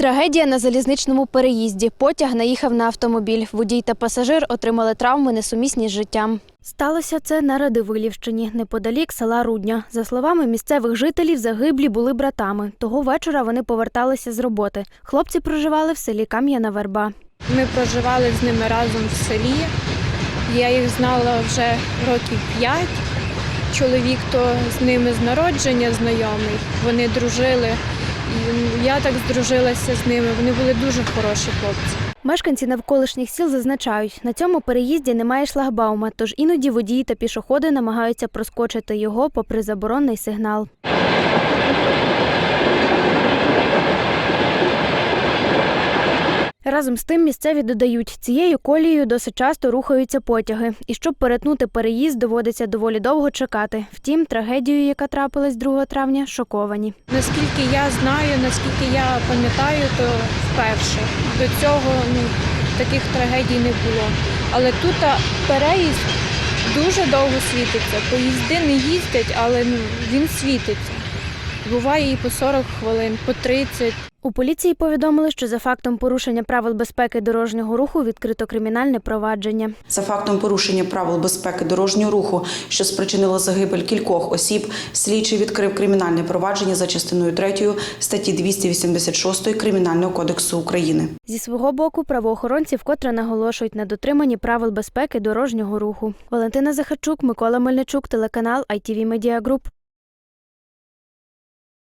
Трагедія на залізничному переїзді. Потяг наїхав на автомобіль. Водій та пасажир отримали травми несумісні з життям. Сталося це на Радивилівщині, неподалік села Рудня. За словами місцевих жителів, загиблі були братами. Того вечора вони поверталися з роботи. Хлопці проживали в селі Кам'яна Верба. Ми проживали з ними разом в селі. Я їх знала вже років п'ять. Чоловік то з ними з народження знайомий. Вони дружили. Я так здружилася з ними. Вони були дуже хороші хлопці. Мешканці навколишніх сіл зазначають, на цьому переїзді немає шлагбаума, тож іноді водії та пішоходи намагаються проскочити його попри заборонний сигнал. Разом з тим місцеві додають, цією колією досить часто рухаються потяги, і щоб перетнути переїзд, доводиться доволі довго чекати. Втім, трагедією, яка трапилась 2 травня, шоковані. Наскільки я знаю, наскільки я пам'ятаю, то вперше. До цього ну, таких трагедій не було. Але тут переїзд дуже довго світиться. Поїзди не їздять, але ну, він світиться. Буває і по 40 хвилин, по 30. У поліції повідомили, що за фактом порушення правил безпеки дорожнього руху відкрито кримінальне провадження. За фактом порушення правил безпеки дорожнього руху, що спричинило загибель кількох осіб, слідчий відкрив кримінальне провадження за частиною 3 статті 286 Кримінального кодексу України. Зі свого боку, правоохоронці вкотре наголошують на дотриманні правил безпеки дорожнього руху. Валентина Захарчук, Микола Мельничук, телеканал ITV Media Group.